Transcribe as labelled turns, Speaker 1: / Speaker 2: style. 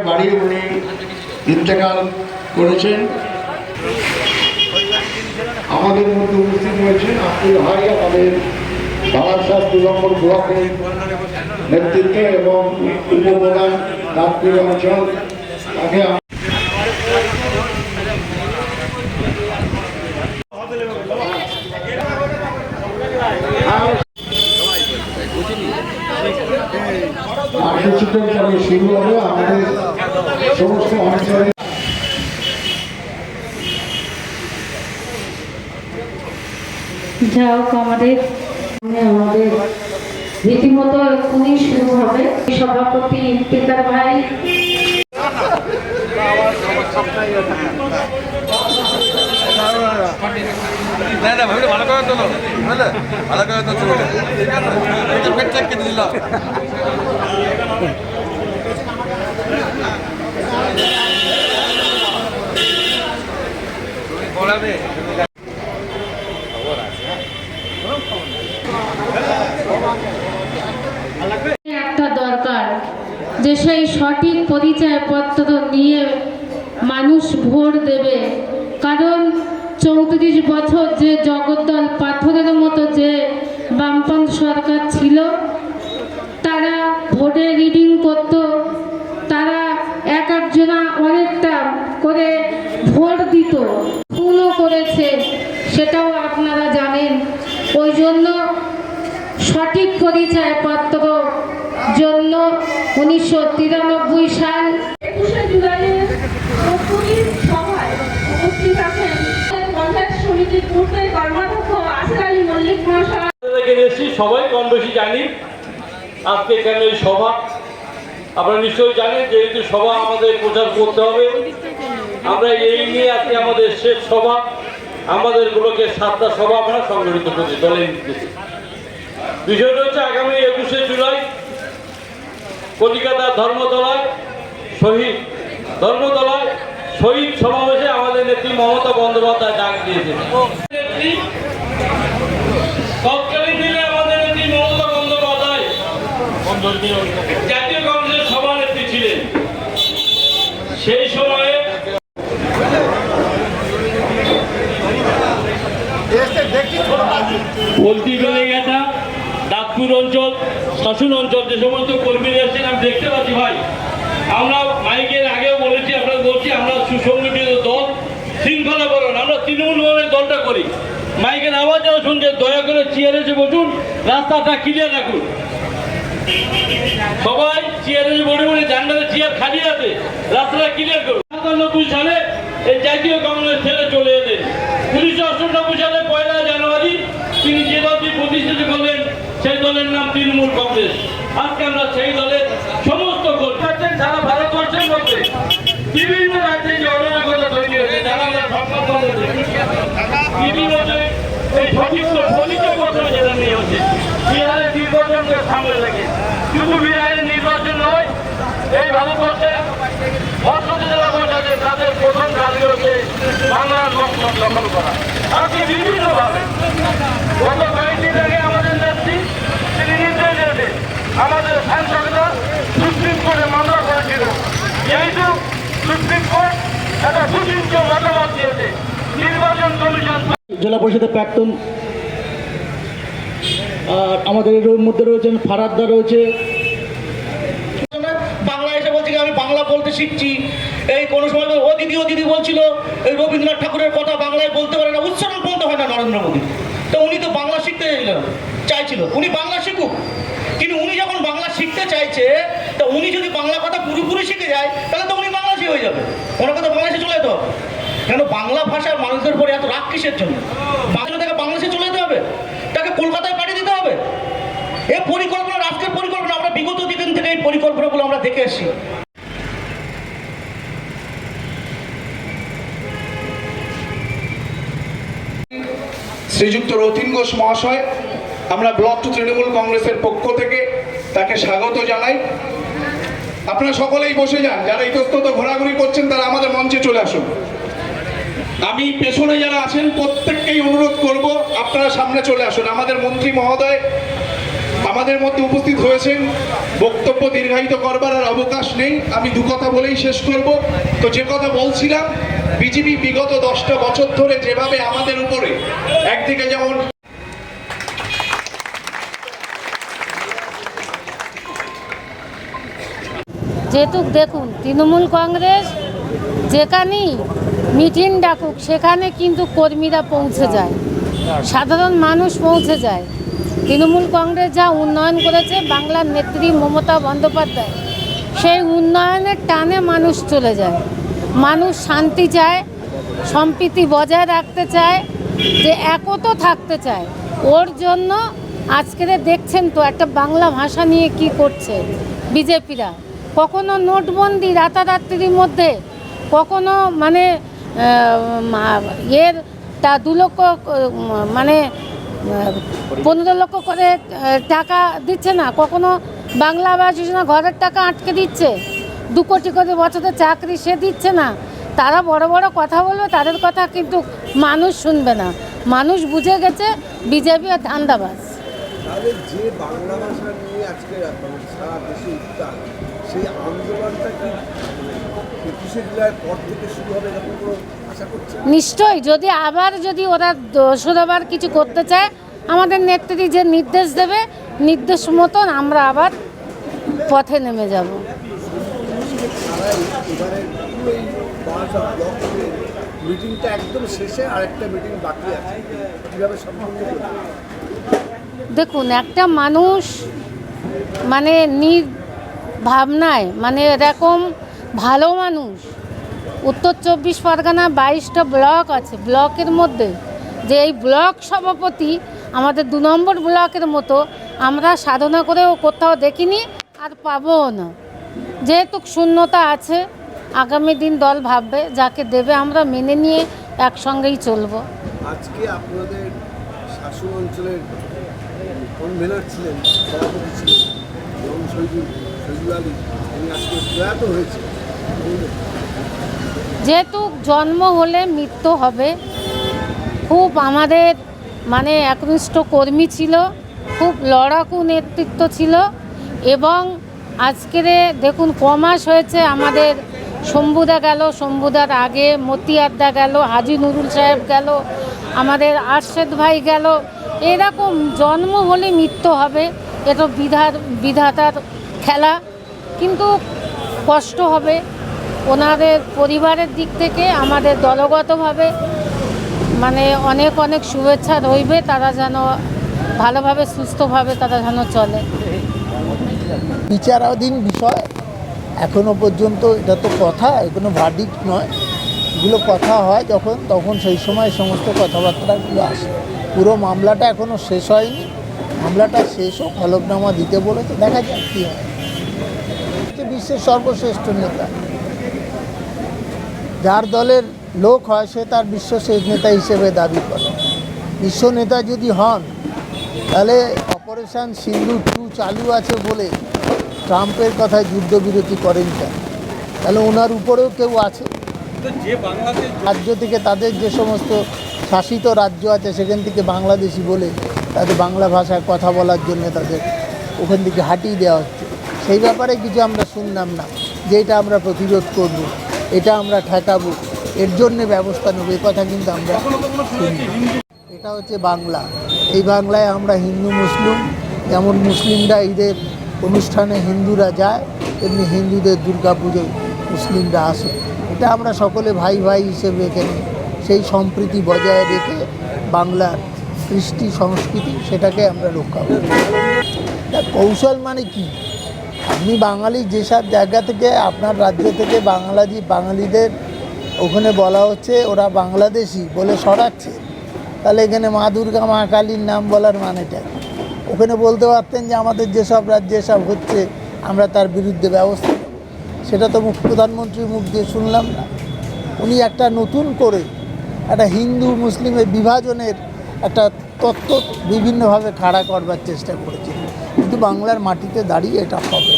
Speaker 1: বাড়ি উনি ইন্তেকাল করেছেন। আমাদের মধ্যে উপস্থিত হয়েছেন আব্দুল হাই, আমাদের বারাসাত দু নম্বর ব্লকের নেতৃত্বে এবং উপপ্রধান রাত্রি অঞ্চল তাকে আম- আর কিছুক্ষণ পরে শুরু হবে আমাদের সমস্ত অঞ্চলে
Speaker 2: যা হোক, আমাদের আমাদের রীতিমতো এক্ষুনি শুরু হবে। সভাপতি ইফতিকার ভাই।
Speaker 3: না না ভালো করে তোলো ভালো করে তো চলে এটা পেট চেক কেটে দিল বলাবে
Speaker 2: একটা দরকার যে সেই সঠিক পরিচয়পত্র নিয়ে মানুষ ভোট দেবে। কারণ চৌত্রিশ বছর যে জগদ্দল পাথরের মতো যে বামপন্থ সরকার ছিল, তারা ভোটে রিডিং করত, তারা এক একজনা অনেকটা করে ভোট দিত, খুনও করেছে, সেটাও আপনারা জানেন। ওই জন্য সঠিক জন্য উনিশশো তিরানব্বই সাল
Speaker 4: একুশে জুলাইয়ের সভায় উপস্থিত আছেন পঞ্চায়েত সমিতির পূর্বের কর্মাধ্যক্ষ আসির আলী মল্লিক মহাশয়।
Speaker 5: সবাই কম বেশি জানি। আজকে এখানে এই সভা। আপনারা নিশ্চয়ই জানেন যেহেতু সভা আমাদের প্রচার করতে হবে। আমরা এই নিয়ে আজকে আমাদের শেষ সভা। আমাদের ব্লকের সাতটা সভা আমরা সংগঠিত করছি দলের নির্দেশে বিষয়টা হচ্ছে আগামী একুশে জুলাই কলিকাতার ধর্মতলায় শহীদ ধর্মতলায় শহীদ সমাবেশে আমাদের নেত্রী মমতা বন্দ্যোপাধ্যায় ডাক দিয়েছেন। তৎকালীন দিনে আমাদের নেত্রী মমতা বন্দ্যোপাধ্যায় জাতীয় কংগ্রেসের সভানেত্রী ছিলেন। সেই সময়ে বলতি বেলেঘাটা নাগপুর অঞ্চল, শাসন অঞ্চল যে সমস্ত কর্মীরা এসেছেন দেখতে পাচ্ছি ভাই। আমরা মাইকের আগেও বলেছি আপনারা বলছি, আমরা সুসংগঠিত দল শৃঙ্খলা বলুন আমরা তৃণমূল ভবনের দলটা করি। মাইকের আওয়াজ যারা শুনছে, দয়া করে চেয়ারে এসে বসুন, রাস্তাটা ক্লিয়ার রাখুন। সবাই চেয়ারে বসে বসে জানলাতে চেয়ার খালি আছে রাস্তাটা ক্লিয়ার করুন। সাতানব্বই সালে এই জাতীয় কংগ্রেস ছেড়ে চলে এলেন। উনিশশো অষ্টানব্বই সালে পয়লা জানুয়ারি তিনি যে দলটি প্রতিষ্ঠিত করলেন, সেই দলের নাম তৃণমূল কংগ্রেস। আজকে আমরা সেই দলের সমস্ত করছেন সারা ভারতবর্ষের মধ্যে বিভিন্ন রাজ্যে যে অরাজকতা তৈরি হয়েছে, যারা আমরা বন্ধ বিভিন্ন এই সঠিক ফলিত করতে যেটা নিয়ে হচ্ছে বিহারের নির্বাচনকে সামনে রেখে। শুধু বিহারের নির্বাচন নয়, এই ভারতবর্ষে যারা বসে আছে, তাদের প্রথম কাজই হচ্ছে বাংলার লক্ষ্য দখল করা। আজকে বিভিন্নভাবে গত কয়েকদিন আগে আমাদের নেত্রী তিনি নির্দেশ দিয়েছেন আমাদের সাংসদরা সুপ্রিম কোর্টে মামলা করেছিল যেহেতু সুপ্রিম কোর্ট একটা সুচিন্ত মতামত দিয়েছে নির্বাচন কমিশন
Speaker 6: জেলা পরিষদের প্রাক্তন, আর আমাদের মধ্যে রয়েছেন ফারাদ্দা রয়েছে। বাংলা এসে বলছে আমি বাংলা বলতে শিখছি। এই কোনো সময় ও দিদি ও দিদি বলছিল, এই রবীন্দ্রনাথ ঠাকুরের কথা বাংলায় বলতে পারে না, উচ্চারণ বলতে হয় না নরেন্দ্র মোদী। তো উনি তো বাংলা শিখতে চাইলেন চাইছিল। উনি বাংলা শিখুক। কিন্তু উনি যখন বাংলা শিখতে চাইছে, তো উনি যদি বাংলা কথা পুরোপুরি শিখে যায়, তাহলে তো উনি বাংলাদেশি হয়ে যাবে। ওনার কথা বাংলাদেশে চলে যেতে হবে কেন বাংলা ভাষার মানুষদের উপরে এত রাগ কিসের জন্য? বাংলা থেকে বাংলাদেশে চলে যেতে হবে? তাকে কলকাতায় পাঠিয়ে দিতে হবে? এই পরিকল্পনা, রাষ্ট্রের পরিকল্পনা, আমরা বিগত দিন থেকে এই পরিকল্পনাগুলো আমরা দেখে এসেছি।
Speaker 7: শ্রীযুক্ত রথিন ঘোষ মহাশয়, আমরা ব্লক তৃণমূল কংগ্রেসের পক্ষ থেকে তাকে স্বাগত জানাই। আপনারা সকলেই বসে যান, যারা ইতস্তত ঘোরাঘুরি করছেন তারা আমাদের মঞ্চে চলে আসুন। আমি পেছনে যারা আছেন, প্রত্যেককেই অনুরোধ করব, আপনারা সামনে চলে আসুন। আমাদের মন্ত্রী মহোদয় আমাদের মধ্যে উপস্থিত হয়েছেন। বক্তব্য দীর্ঘায়িত করবার আর অবকাশ নেই। আমি দু কথা বলেই শেষ করব। তো যে কথা বলছিলাম, বিজেপি বিগত দশটা বছর ধরে যেভাবে আমাদের উপরে, একদিকে যেমন
Speaker 2: যেহেতু দেখুন, তৃণমূল কংগ্রেস যেখানেই মিটিং ডাকুক, সেখানে কিন্তু কর্মীরা পৌঁছে যায়। সাধারণ মানুষ পৌঁছে যায়। তৃণমূল কংগ্রেস যা উন্নয়ন করেছে, বাংলার নেত্রী মমতা বন্দ্যোপাধ্যায়, সেই উন্নয়নের টানে মানুষ চলে যায়। মানুষ শান্তি চায়, সম্প্রীতি বজায় রাখতে চায়, যে একত থাকতে চায়। ওর জন্য আজকের দেখছেন তো একটা বাংলা ভাষা নিয়ে কি করছে বিজেপিরা। কখনো নোটবন্দি রাতারাত্রির মধ্যে, কখনো মানে এর তা দু লক্ষ মানে পনেরো লক্ষ করে টাকা দিচ্ছে না। কখনো বাংলা আবাস যোজনা ঘরের টাকা আটকে দিচ্ছে। দু কোটি করে বছরের চাকরি সে দিচ্ছে না। তারা বড় বড় কথা বলবে, তাদের কথা কিন্তু মানুষ শুনবে না। মানুষ বুঝে গেছে, বিজেপি আর
Speaker 8: আজকে মানে সেই আন্দোলনটা কি জুলাই পর থেকে শুরু হবে এরকম কোনো আশা করছে
Speaker 2: নিশ্চয়ই যদি আবার যদি ওরা দোষরাবার কিছু করতে চায় আমাদের নেত্রী যে নির্দেশ দেবে নির্দেশ মতন আমরা আবার পথে নেমে যাব।
Speaker 8: তারাই এবারে পুরো এই বারাসা ব্লক মিটিংটা একদম শেষে আরেকটা মিটিং বাকি আছে। কীভাবে সম্পন্ন
Speaker 2: দেখুন একটা মানুষ মানে নির ভাবনায় মানে এরকম ভালো মানুষ। উত্তর চব্বিশ পরগনা বাইশটা ব্লক আছে। ব্লকের মধ্যে যে এই ব্লক সভাপতি আমাদের দু নম্বর ব্লকের মতো আমরা সাধনা করেও কোথাও দেখিনি আর পাবও না। যেহেতু শূন্যতা আছে, আগামী দিন দল ভাববে যাকে দেবে আমরা মেনে নিয়ে একসঙ্গেই চলবো।
Speaker 8: আজকে আপনাদের শাসন অঞ্চলের ছিলেন? সভাপতি ছিলেন? আজকে প্রয়াত হয়েছে
Speaker 2: যেহেতু জন্ম হলে মৃত্যু হবে, খুব আমাদের মানে একনিষ্ঠ কর্মী ছিল, খুব লড়াকু নেতৃত্ব ছিল এবং আজকের দেখুন কমাস হয়েছে আমাদের, শম্ভুদা গেল, শম্ভুদার আগে মতিয়ারদা গেল, হাজি নুরুল সাহেব গেল, আমাদের আরশেদ ভাই গেল, এরকম জন্ম হলে মৃত্যু হবে, এটা বিধার বিধাতার খেলা। কিন্তু কষ্ট হবে। ওনাদের পরিবারের দিক থেকে আমাদের দলগতভাবে মানে অনেক অনেক শুভেচ্ছা রইবে। তারা যেন ভালোভাবে, সুস্থভাবে তারা যেন চলে।
Speaker 9: বিচারাধীন বিষয়। এখনও পর্যন্ত এটা তো কথা এগুলো ভার্ডিক্ট নয়। এগুলো কথা হয় যখন, তখন সেই সময় সমস্ত কথাবার্তাগুলো আসে। পুরো মামলাটা এখনও শেষ হয়নি। মামলাটা শেষ হোক, হলফনামা দিতে বলেছে, দেখা যাক কী হয়। বিশ্বের সর্বশ্রেষ্ঠ নেতা। যার দলের লোক হয় সে তার বিশ্ব শেষ নেতা হিসেবে দাবি করে। বিশ্ব নেতা যদি হন তাহলে অপারেশন সিন্ধু টু চালু আছে বলে ট্রাম্পের কথায় যুদ্ধবিরতি করেন কেন? তাহলে ওনার উপরেও কেউ আছে? রাজ্য থেকে তাদের যে সমস্ত শাসিত রাজ্য আছে সেখান থেকে বাংলাদেশি বলে তাদের বাংলা ভাষায় কথা বলার জন্য তাদের ওখান থেকে হাঁটিয়ে দেওয়া হচ্ছে। সেই ব্যাপারে কিছু আমরা শুনলাম না, যে এটা আমরা প্রতিরোধ করব, এটা আমরা ঠেকাবো, এর জন্যে ব্যবস্থা নেব এই কথা কিন্তু আমরা এটা হচ্ছে বাংলা। এই বাংলায় আমরা হিন্দু, মুসলিম, যেমন মুসলিমরা ঈদের অনুষ্ঠানে হিন্দুরা যায় এমনি হিন্দুদের দুর্গা পুজোয় মুসলিমরা আসে। এটা আমরা সকলে ভাই ভাই হিসেবে এখানে সেই সম্প্রীতি বজায় রেখে বাংলার কৃষ্টি সংস্কৃতি, সেটাকে আমরা রক্ষা করি কৌশল মানে কি? আপনি বাঙালি যেসব জায়গা থেকে আপনার রাজ্য থেকে বাংলাদেশি বাঙালিদের ওখানে বলা হচ্ছে ওরা বাংলাদেশি বলে সরাচ্ছে তাহলে এখানে মা দুর্গা, মা কালীর নাম বলার মানেটা ওখানে বলতে পারতেন যে আমাদের যেসব রাজ্যে সব হচ্ছে, আমরা তার বিরুদ্ধে ব্যবস্থা সেটা তো মুখ, প্রধানমন্ত্রীর মুখ দিয়ে শুনলাম না। উনি একটা নতুন করে একটা হিন্দু মুসলিমের বিভাজনের একটা তত্ত্ব বিভিন্নভাবে খাড়া করবার চেষ্টা করেছেন। বাংলার মাটিতে দাঁড়িয়ে এটা হবে।